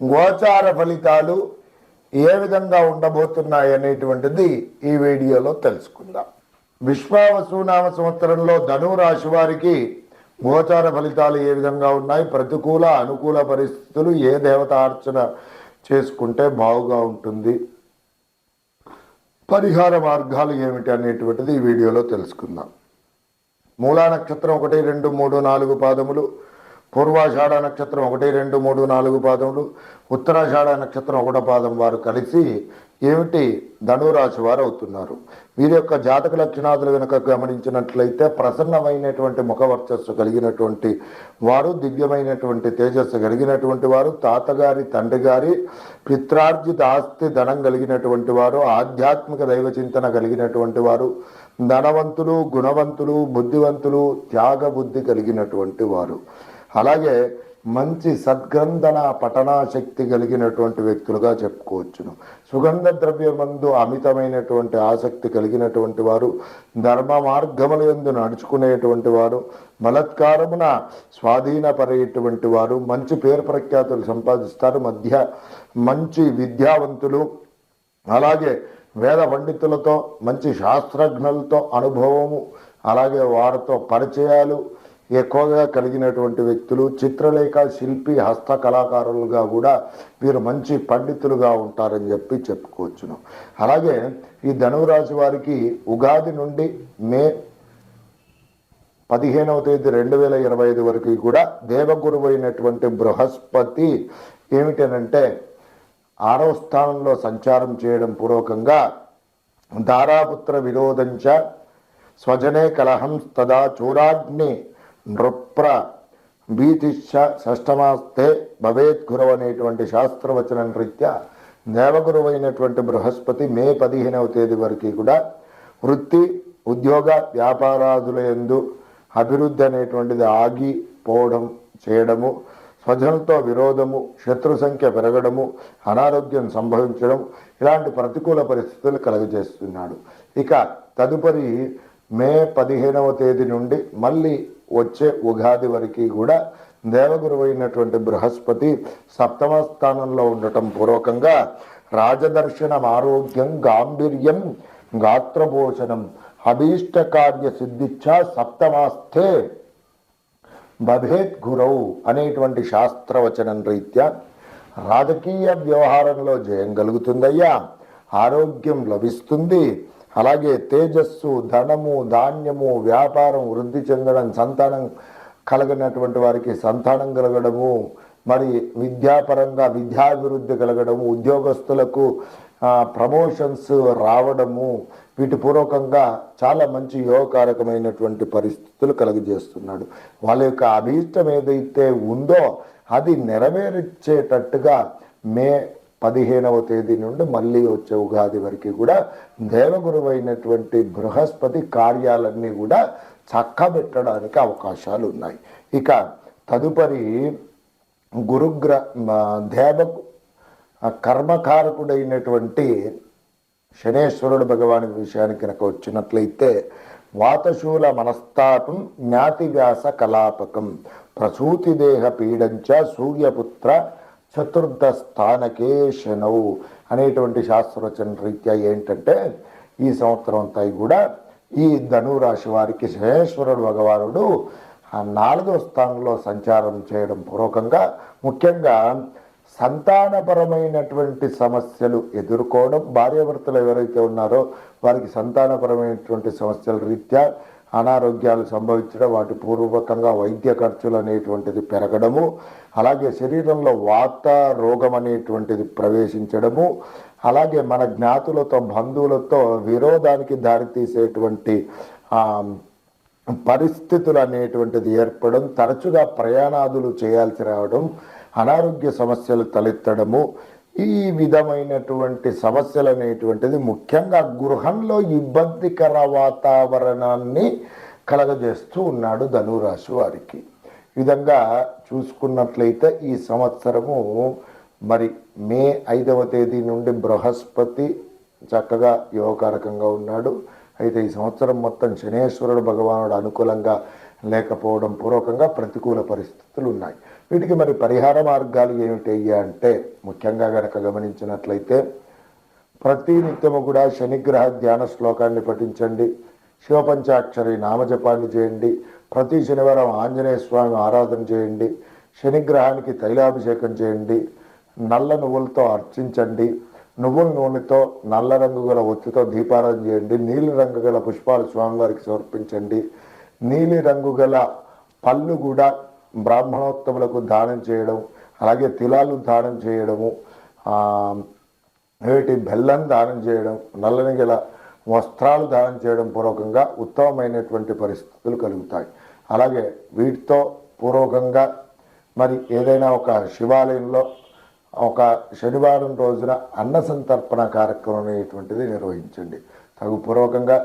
గోచార ఫలితాలు ఏ విధంగా ఉండబోతున్నాయి అనేటువంటిది ఈ వీడియోలో తెలుసుకుందాం. విశ్వావసునామ సంవత్సరంలో ధను రాశి వారికి గోచార ఫలితాలు ఏ విధంగా ఉన్నాయి? ప్రతికూల అనుకూల పరిస్థితులు ఏ దేవత అర్చన చేసుకుంటే బాగుగా ఉంటుంది? పరిహార మార్గాలు ఏమిటి అనేటువంటిది ఈ వీడియోలో తెలుసుకుందాం. మూలా నక్షత్రం ఒకటి రెండు మూడు నాలుగు పాదములు. పూర్వాషాఢ నక్షత్రం ఒకటి రెండు మూడు నాలుగు పాదములు ఉత్తరాషాఢ నక్షత్రం ఒకటో పాదం వారు కలిసి ఏమిటి ధనురాశి వారు అవుతున్నారు. వీరి యొక్క జాతక లక్షణాదులు కనుక గమనించినట్లయితే ప్రసన్నమైనటువంటి ముఖవర్చస్సు కలిగినటువంటి వారు దివ్యమైనటువంటి తేజస్సు కలిగినటువంటి వారు తాతగారి తండ్రి గారి పిత్రార్జిత ఆస్తి ధనం కలిగినటువంటి వారు ఆధ్యాత్మిక దైవ చింతన కలిగినటువంటి వారు ధనవంతులు గుణవంతులు బుద్ధివంతులు త్యాగ బుద్ధి కలిగినటువంటి వారు. అలాగే మంచి సద్గ్రంథన పఠనాశక్తి కలిగినటువంటి వ్యక్తులుగా చెప్పుకోవచ్చును. సుగంధ ద్రవ్యమందు అమితమైనటువంటి ఆసక్తి కలిగినటువంటి వారు ధర్మ మార్గముల ఎందు నడుచుకునేటువంటి వారు బలత్కారమున స్వాధీనపడేటువంటి వారు మంచి పేరు ప్రఖ్యాతులు సంపాదిస్తారు. మధ్య మంచి విద్యావంతులు అలాగే వేద పండితులతో మంచి శాస్త్రజ్ఞులతో అనుభవము అలాగే వారితో పరిచయాలు ఎక్కువగా కలిగినటువంటి వ్యక్తులు చిత్రలేఖ శిల్పి హస్త కళాకారులుగా కూడా వీరు మంచి పండితులుగా ఉంటారని చెప్పి చెప్పుకోవచ్చును. అలాగే ఈ ధనురాశి వారికి ఉగాది నుండి మే పదిహేనవ తేదీ రెండు వేల ఇరవై ఐదు వరకు కూడా దేవగురువు అయినటువంటి బృహస్పతి ఏమిటనంటే ఆరవ స్థానంలో సంచారం చేయడం పూర్వకంగా దారాపుత్ర విరోధంచ స్వజనే కలహం తదా చూడాగ్ని నృప్ర భీతిశ్చ షష్టమాస్తే భవేత్ గురవు అనేటువంటి శాస్త్రవచనం రీత్యా దేవగురువైనటువంటి బృహస్పతి మే పదిహేనవ తేదీ వరకు కూడా వృత్తి ఉద్యోగ వ్యాపారాదుల ఎందు అభివృద్ధి అనేటువంటిది ఆగిపోవడం చేయడము స్వజనులతో విరోధము శత్రు సంఖ్య పెరగడము అనారోగ్యం సంభవించడం ఇలాంటి ప్రతికూల పరిస్థితులు కలుగజేస్తున్నాడు. ఇక తదుపరి మే పదిహేనవ తేదీ నుండి మళ్ళీ వచ్చే ఉగాది వరకు కూడా దేవగురు అయినటువంటి బృహస్పతి సప్తమ స్థానంలో ఉండటం పూర్వకంగా రాజదర్శనం ఆరోగ్యం గాంభీర్యం గాత్రభోషణం అభీష్ట కార్య సిద్ధిచ్చ సప్తమాస్థే భవేత్ గురౌ అనేటువంటి శాస్త్రవచనం రీత్యా రాజకీయ వ్యవహారంలో జయం కలుగుతుందయ్యా. ఆరోగ్యం లభిస్తుంది. అలాగే తేజస్సు ధనము ధాన్యము వ్యాపారం వృద్ధి చెందడం సంతానం కలగనటువంటి వారికి సంతానం కలగడము మరి విద్యాపరంగా విద్యాభివృద్ధి కలగడము ఉద్యోగస్తులకు ప్రమోషన్స్ రావడము వీటి పూర్వకంగా చాలా మంచి యోగకారకమైనటువంటి పరిస్థితులు కలుగజేస్తున్నాడు. వాళ్ళ యొక్క అభీష్టం ఏదైతే ఉందో అది నెరవేర్చేటట్టుగా మే పదిహేనవ తేదీ నుండి మళ్ళీ వచ్చే ఉగాది వరకు కూడా దేవగురువైనటువంటి అయినటువంటి బృహస్పతి కార్యాలన్నీ కూడా చక్కబెట్టడానికి అవకాశాలు ఉన్నాయి. ఇక తదుపరి గురుగ్ర దేవ కర్మకారకుడైనటువంటి శనేశ్వరుడు భగవాని విషయానికి కనుక వచ్చినట్లయితే వాతశూల మనస్తాపం జ్ఞాతివ్యాస కలాపకం ప్రసూతి దేహ పీడంచ సూర్యపుత్ర చతుర్థ స్థానకే శనవు అనేటువంటి శాస్త్రవచన రీత్యా ఏంటంటే ఈ సంవత్సరం అంతా కూడా ఈ ధనురాశి వారికి శనేశ్వరుడు భగవానుడు ఆ నాలుగో స్థానంలో సంచారం చేయడం పూర్వకంగా ముఖ్యంగా సంతానపరమైనటువంటి సమస్యలు ఎదుర్కోవడం భార్యాభర్తలు ఎవరైతే ఉన్నారో వారికి సంతానపరమైనటువంటి సమస్యల రీత్యా అనారోగ్యాలు సంభవించడం వాటి పూర్వకంగా వైద్య ఖర్చులు అనేటువంటిది పెరగడము అలాగే శరీరంలో వాత రోగం అనేటువంటిది ప్రవేశించడము అలాగే మన జ్ఞాతులతో బంధువులతో విరోధానికి దారితీసేటువంటి పరిస్థితులు అనేటువంటిది ఏర్పడడం తరచుగా ప్రయాణాదులు చేయాల్సి రావడం అనారోగ్య సమస్యలు తలెత్తడము ఈ విధమైనటువంటి సమస్యలు అనేటువంటిది ముఖ్యంగా గృహంలో ఇబ్బందికర వాతావరణాన్ని కలగజేస్తూ ఉన్నాడు ధనురాశి వారికి. విధంగా చూసుకున్నట్లయితే ఈ సంవత్సరము మరి మే ఐదవ తేదీ నుండి బృహస్పతి చక్కగా యోగకారకంగా ఉన్నాడు. అయితే ఈ సంవత్సరం మొత్తం శనేశ్వరుడు భగవానుడు అనుకూలంగా లేకపోవడం పూర్వకంగా ప్రతికూల పరిస్థితులు ఉన్నాయి. వీటికి మరి పరిహార మార్గాలు ఏమిటయ్యా అంటే ముఖ్యంగా గనక గమనించినట్లయితే ప్రతి నిత్యము కూడా శనిగ్రహ ధ్యాన శ్లోకాన్ని పఠించండి శివపంచాక్షరి నామజపాన్ని చేయండి ప్రతి శనివారం ఆంజనేయ స్వామి ఆరాధన చేయండి శనిగ్రహానికి తైలాభిషేకం చేయండి నల్ల నువ్వులతో అర్చించండి నువ్వుల నూనెతో నల్ల రంగు గల ఒత్తితో దీపారాధన చేయండి నీలి రంగు గల పుష్పాలు స్వామివారికి సమర్పించండి నీలి రంగు గల పళ్ళు కూడా బ్రాహ్మణోత్తములకు దానం చేయడం అలాగే తిలాలు దానం చేయడము వీటి బెల్లం దానం చేయడం నల్లని గల వస్త్రాలు దానం చేయడం పూర్వకంగా ఉత్తమమైనటువంటి పరిస్థితులు కలుగుతాయి. అలాగే వీటితో పూర్వకంగా మరి ఏదైనా ఒక శివాలయంలో ఒక శనివారం రోజున అన్న సంతర్పణ కార్యక్రమం అనేటువంటిది నిర్వహించండి. తగు పూర్వకంగా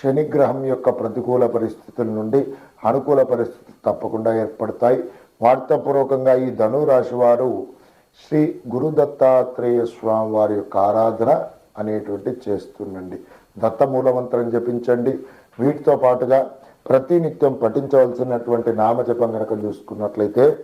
శనిగ్రహం యొక్క ప్రతికూల పరిస్థితుల నుండి అనుకూల పరిస్థితులు తప్పకుండా ఏర్పడతాయి. వార్తాపూర్వకంగా ఈ ధనురాశి వారు శ్రీ గురు దత్తాత్రేయ స్వామి వారి యొక్క ఆరాధన అనేటువంటి చేస్తుండండి. దత్త మూలమంత్రం జపించండి. వీటితో పాటుగా ప్రతినిత్యం పఠించవలసినటువంటి నామజపం కనుక చూసుకున్నట్లయితే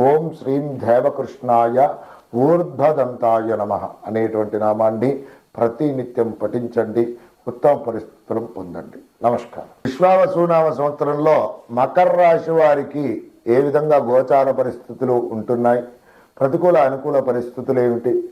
ఓం శ్రీం దేవకృష్ణాయ ఊర్ధ్వదంతాయ నమ అనేటువంటి నామాన్ని ప్రతినిత్యం పఠించండి. ఉత్తమ పరిస్థితులను పొందండి. నమస్కారం. విశ్వావసునామ సంవత్సరంలో మకర రాశి వారికి ఏ విధంగా గోచార పరిస్థితులు ఉంటున్నాయి? ప్రతికూల అనుకూల పరిస్థితులు ఏమిటి?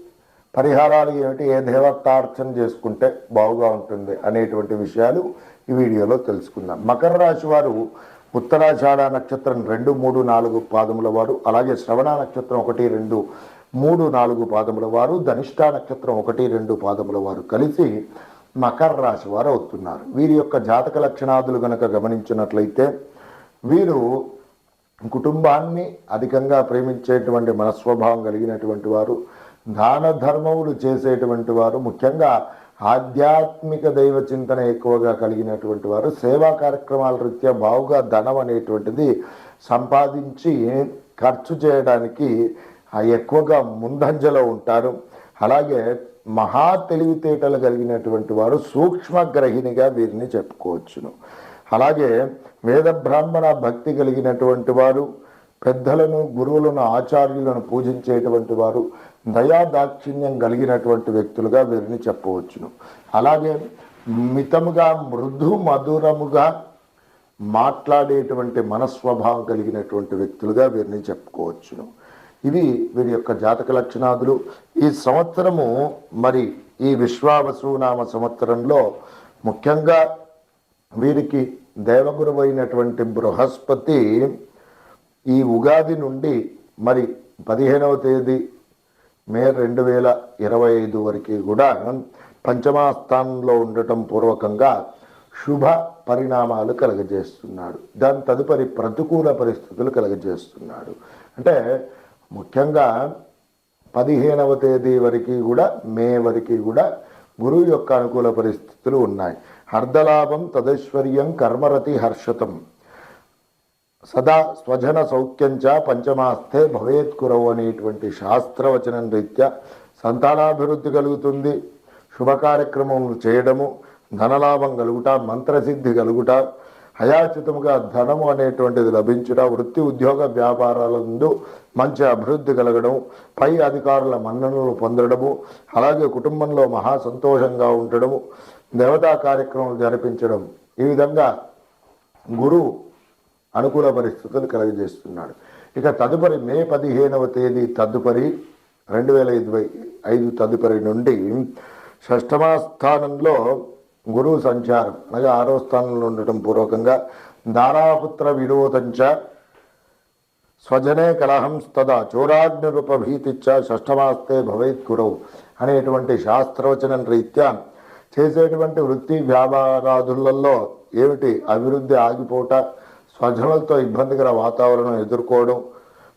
పరిహారాలు ఏమిటి? ఏ దేవతార్చన చేసుకుంటే బాగుగా ఉంటుంది అనేటువంటి విషయాలు ఈ వీడియోలో తెలుసుకుందాం. మకర రాశి వారు ఉత్తరాషాఢ నక్షత్రం రెండు మూడు నాలుగు పాదముల వారు అలాగే శ్రవణ నక్షత్రం ఒకటి రెండు మూడు నాలుగు పాదముల వారు ధనిష్ట నక్షత్రం ఒకటి రెండు పాదముల వారు కలిసి మకర రాశి వారు అవుతున్నారు. వీరి యొక్క జాతక లక్షణాదులు గనక గమనించినట్లయితే వీరు కుటుంబాన్ని అధికంగా ప్రేమించేటువంటి మనస్వభావం కలిగినటువంటి వారు దాన ధర్మములు చేసేటువంటి వారు ముఖ్యంగా ఆధ్యాత్మిక దైవ చింతన ఎక్కువగా కలిగినటువంటి వారు సేవా కార్యక్రమాల రీత్యా బావుగా ధనం అనేటువంటిది సంపాదించి ఖర్చు చేయడానికి ఎక్కువగా ముందంజలో ఉంటారు. అలాగే మహా తెలివితేటలు కలిగినటువంటి వారు సూక్ష్మగ్రహిణిగా వీరిని చెప్పుకోవచ్చును. అలాగే వేద బ్రాహ్మణ భక్తి కలిగినటువంటి వారు పెద్దలను గురువులను ఆచార్యులను పూజించేటువంటి వారు దయా దాక్షిణ్యం కలిగినటువంటి వ్యక్తులుగా వీరిని చెప్పవచ్చును. అలాగే మితముగా మృదు మధురముగా మాట్లాడేటువంటి మనస్వభావం కలిగినటువంటి వ్యక్తులుగా వీరిని చెప్పుకోవచ్చును. ఇవి వీరి యొక్క జాతక లక్షణాదులు. ఈ సంవత్సరము మరి ఈ విశ్వావసునామ సంవత్సరంలో ముఖ్యంగా వీరికి దేవగురువు అయినటువంటి బృహస్పతి ఈ ఉగాది నుండి మరి పదిహేనవ తేదీ మే రెండు వేల ఇరవై ఐదు వరకు కూడా పంచమా స్థానంలో ఉండటం పూర్వకంగా శుభ పరిణామాలు కలగజేస్తున్నాడు. దాని తదుపరి ప్రతికూల పరిస్థితులు కలగజేస్తున్నాడు. అంటే ముఖ్యంగా పదిహేనవ తేదీ వరకు కూడా మే వరకు కూడా గురువు యొక్క అనుకూల పరిస్థితులు ఉన్నాయి. అర్ధలాభం తదైశ్వర్యం కర్మరతి హర్షతం. సదా స్వజన సౌఖ్యంచ పంచమాస్తే భవేత్ కురవు అనేటువంటి శాస్త్రవచనం రీత్యా సంతానాభివృద్ధి కలుగుతుంది. శుభకార్యక్రమములు చేయడము ధనలాభం కలుగుట మంత్రసిద్ధి కలుగుట హయాచితముగా ధనము అనేటువంటిది లభించుట వృత్తి ఉద్యోగ వ్యాపారాలందు మంచి అభివృద్ధి కలగడం పై అధికారుల మన్ననలు పొందడము అలాగే కుటుంబంలో మహా సంతోషంగా ఉండడము దేవతా కార్యక్రమాలు జరిపించడం. ఈ విధంగా గురువు అనుకూల పరిస్థితులు కలుగజేస్తున్నాడు. ఇక తదుపరి మే పదిహేనవ తేదీ తదుపరి రెండు వేల ఇరవై ఐదు తదుపరి నుండి షష్టమా స్థానంలో గురువు సంచారం అనగా ఆరో స్థానంలో ఉండటం పూర్వకంగా దారాపుత్ర విరోధంచ స్వజనే కలహం తదా చోరాగ్నిరూపభీతిచ్చ షష్టమాస్తే భవేత్ గురవు అనేటువంటి శాస్త్రవచనం రీత్యా చేసేటువంటి వృత్తి వ్యాపారాదులలో ఏమిటి? అభివృద్ధి ఆగిపోట స్వజనులతో ఇబ్బందికర వాతావరణం ఎదుర్కోవడం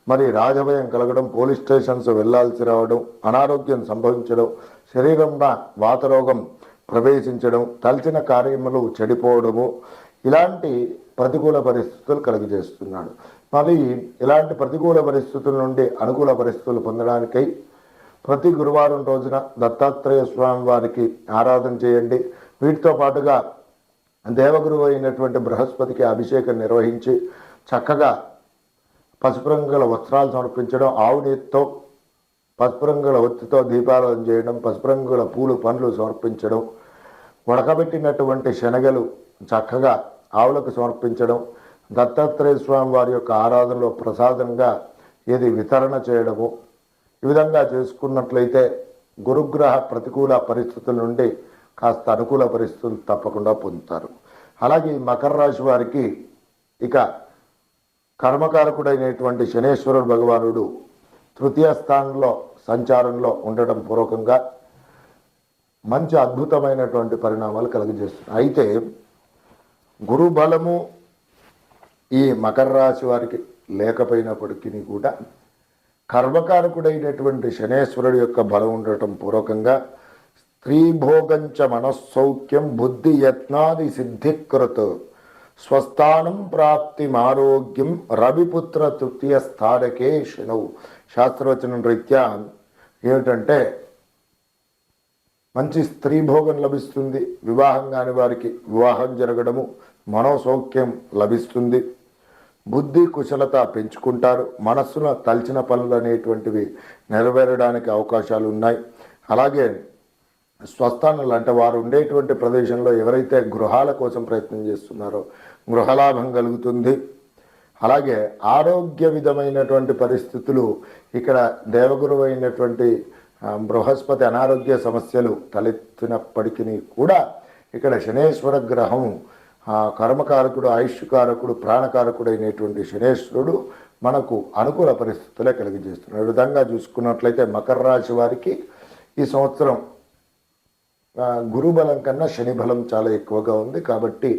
మరి రాజభయం కలగడం పోలీస్ స్టేషన్స్ వెళ్ళాల్సి రావడం అనారోగ్యం సంభవించడం శరీరంలో వాతరోగం ప్రవేశించడం తలచిన కార్యములు చెడిపోవడము ఇలాంటి ప్రతికూల పరిస్థితులు కలుగజేస్తున్నాడు. మరి ఇలాంటి ప్రతికూల పరిస్థితుల నుండి అనుకూల పరిస్థితులు పొందడానికై ప్రతి గురువారం రోజున దత్తాత్రేయ స్వామి వారికి ఆరాధన చేయండి. వీటితో పాటుగా దేవగురువు అయినటువంటి బృహస్పతికి అభిషేకం నిర్వహించి చక్కగా పసుపు రంగుల వస్త్రాలు సమర్పించడం ఆవు నీతితో పసుపు రంగుల ఒత్తితో దీపారాధన చేయడం పసుపు రంగుల పూలు పండ్లు సమర్పించడం ఉడకబెట్టినటువంటి శనగలు చక్కగా ఆవులకు సమర్పించడం దత్తాత్రేయ స్వామి వారి యొక్క ఆరాధనలో ప్రసాదంగా ఇది వితరణ చేయడము. ఈ విధంగా చేసుకున్నట్లయితే గురుగ్రహ ప్రతికూల పరిస్థితుల నుండి కాస్త అనుకూల పరిస్థితులు తప్పకుండా పొందుతారు. అలాగే మకర రాశి వారికి ఇక కర్మకారకుడైనటువంటి శనేశ్వరుడు భగవానుడు తృతీయ స్థానంలో సంచారంలో ఉండటం పూర్వకంగా మంచి అద్భుతమైనటువంటి పరిణామాలు కలుగజేస్తున్నాయి. అయితే గురు బలము ఈ మకర రాశి వారికి లేకపోయినప్పటికీ కూడా కర్మకారకుడైనటువంటి శనేశ్వరుడు యొక్క బలం ఉండటం పూర్వకంగా స్త్రీభోగంచ మనస్సౌఖ్యం బుద్ధి యత్నాది సిద్ధికృత్ స్వస్థానం ప్రాప్తి ఆరోగ్యం రవిపుత్ర తృతీయ స్థానకే శనవు శాస్త్రవచనం రీత్యా ఏమిటంటే మంచి స్త్రీ భోగం లభిస్తుంది వివాహం కాని వారికి వివాహం జరగడము మనోసౌఖ్యం లభిస్తుంది. బుద్ధి కుశలత పెంచుకుంటారు మనస్సులో తలచిన పనులు అనేటువంటివి నెరవేరడానికి అవకాశాలు ఉన్నాయి. అలాగే స్వస్థానాలు అంటే వారు ఉండేటువంటి ప్రదేశంలో ఎవరైతే గృహాల కోసం ప్రయత్నం చేస్తున్నారో గృహలాభం కలుగుతుంది. అలాగే ఆరోగ్య విధమైనటువంటి పరిస్థితులు ఇక్కడ దేవగురువు అయినటువంటి బృహస్పతి అనారోగ్య సమస్యలు తలెత్తినప్పటికీ కూడా ఇక్కడ శనేశ్వర గ్రహం కర్మకారకుడు ఆయుష్కారకుడు ప్రాణకారకుడు అయినటువంటి శనేశ్వరుడు మనకు అనుకూల పరిస్థితులే కలిగజేస్తున్నాడు విధంగా చూసుకున్నట్లయితే మకర రాశి వారికి ఈ సంవత్సరం గురుబలం కన్నా శని బలం చాలా ఎక్కువగా ఉంది కాబట్టి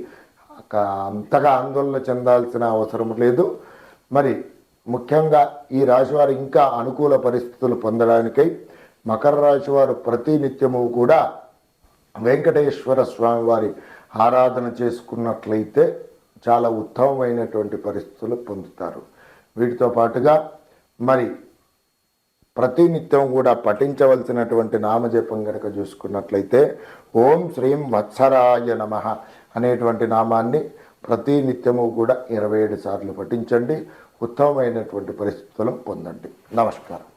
అంతగా ఆందోళన చెందాల్సిన అవసరం లేదు. మరి ముఖ్యంగా ఈ రాశివారు ఇంకా అనుకూల పరిస్థితులు పొందడానికై మకర రాశివారు ప్రతినిత్యము ప్రతి నిత్యము కూడా వెంకటేశ్వర స్వామివారి ఆరాధన చేసుకున్నట్లయితే చాలా ఉత్తమమైనటువంటి పరిస్థితులు పొందుతారు. వీటితో పాటుగా మరి ప్రతినిత్యం కూడా పఠించవలసినటువంటి నామజపం కనుక చూసుకున్నట్లయితే ఓం శ్రీం వత్సరాయ నమ. అనేటువంటి నామాన్ని ప్రతి నిత్యము కూడా ఇరవై ఏడు సార్లు పఠించండి. ఉత్తమమైనటువంటి పరిస్థితులను పొందండి. నమస్కారం.